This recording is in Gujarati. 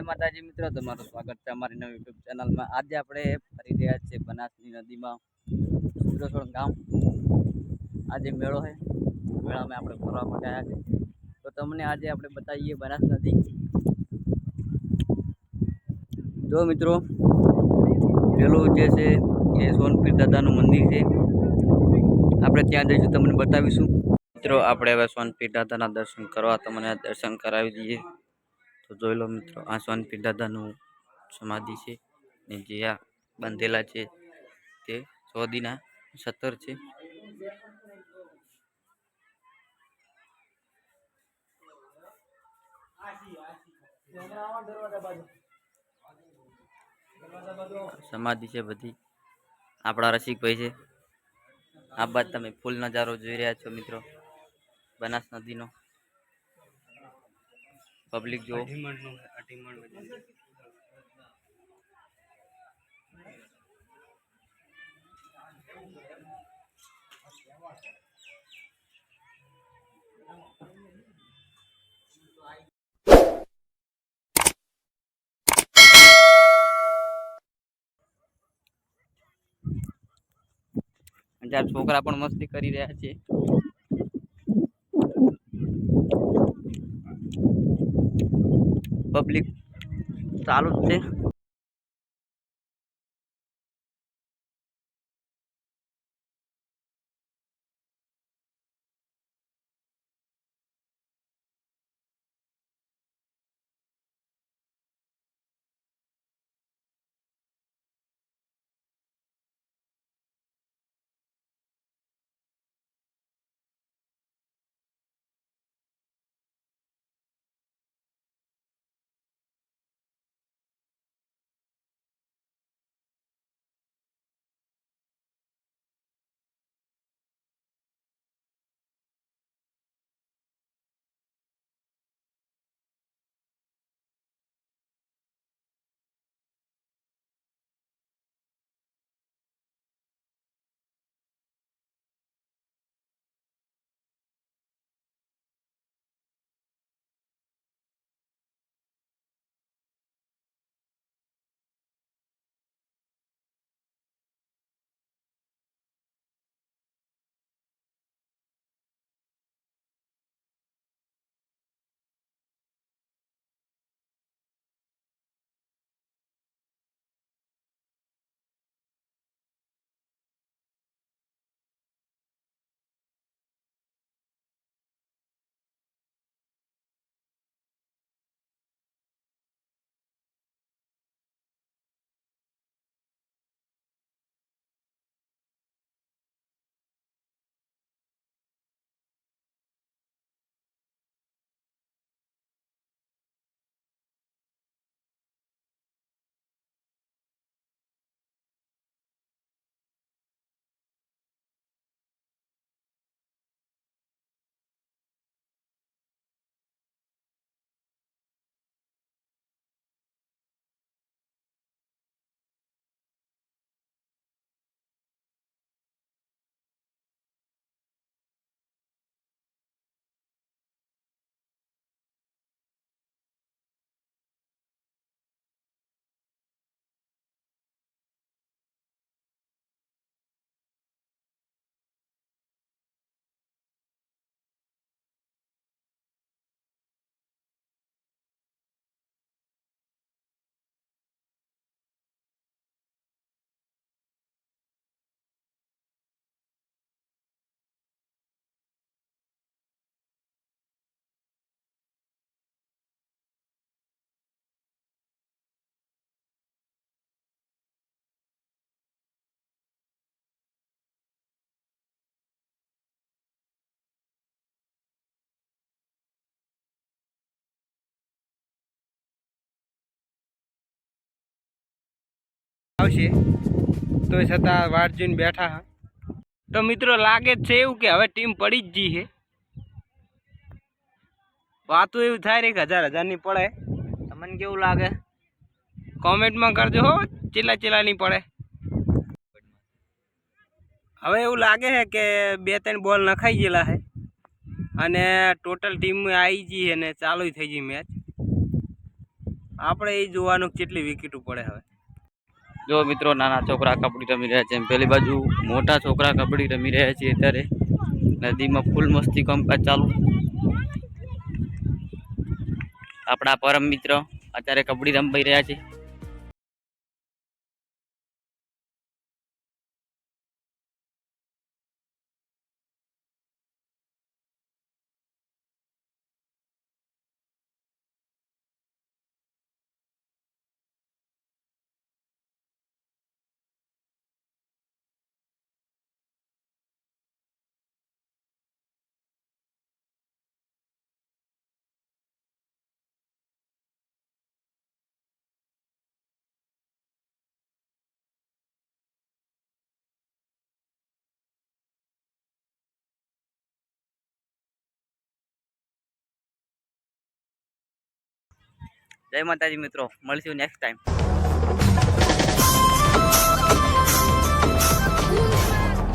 જય માતાજી મિત્રો, તમારું સ્વાગત છે અમારી નવી યુટ્યુબ ચેનલમાં આજે આપણે ફરી રહ્યા છીએ બનાસની નદીમાં સુદ્રસોળ ગામ. આજે મેળો છે. મેળામાં આપણે ફરવા માટે આવ્યા છે તો તમને આજે આપણે બતાવીએ બનાસ નદી. જો મિત્રો, પેલું જે છે એ સોનપીર દાદાનું મંદિર છે. આપણે ત્યાં જઈશું, તમને બતાવીશું. મિત્રો, આપણે હવે સોનપીર દાદાના દર્શન કરવા, તમને દર્શન કરાવી દઈએ. તો જોઈ લો મિત્રો, આ સોનપીર દાદાનું સમાધિ છે ને જે આ બાંધેલા છે તે ચોદીના સત્તર છે. સમાધિ છે બધી. આપણા રસિકભાઈ છે. આ બાદ તમે ફૂલ નજારો જોઈ રહ્યા છો મિત્રો. બનાસ નદીનો. પબ્લિક જો ચાર છોકરા પણ મસ્તી કરી રહ્યા છે. પબ્લિક ચાલુ જ છે. આવશે. તો છતાં વાટ જોઈને બેઠા હા. તો મિત્રો લાગે છે એવું કે હવે ટીમ પડી જ જઈ છે. વાતો એવું થાય રે હજાર હજારની પડે. તમને કેવું લાગે? કોમેન્ટમાં કરજો હો, ચેલા ચેલાની પડે. હવે એવું લાગે છે કે બે ત્રણ બોલ નખાઈ ગયેલા છે. અને ટોટલ ટીમ આવી ગઈ અને ચાલુ થઈ ગઈ મેચ. આપણે એ જોવાનું કેટલી વિકેટો પડે હવે. જો મિત્રો, નાના છોકરા કબડ્ડી રમી રહ્યા છે. પેલી બાજુ મોટા છોકરા કબડ્ડી રમી રહ્યા છે અત્યારે. નદીમાં ફૂલ મસ્તી કામકાજ ચાલુ. આપણા પરમ મિત્ર અત્યારે કબડ્ડી રમવાઈ રહ્યા છે. જય માતાજી મિત્રો મળશું નેક્સ્ટ ટાઈમ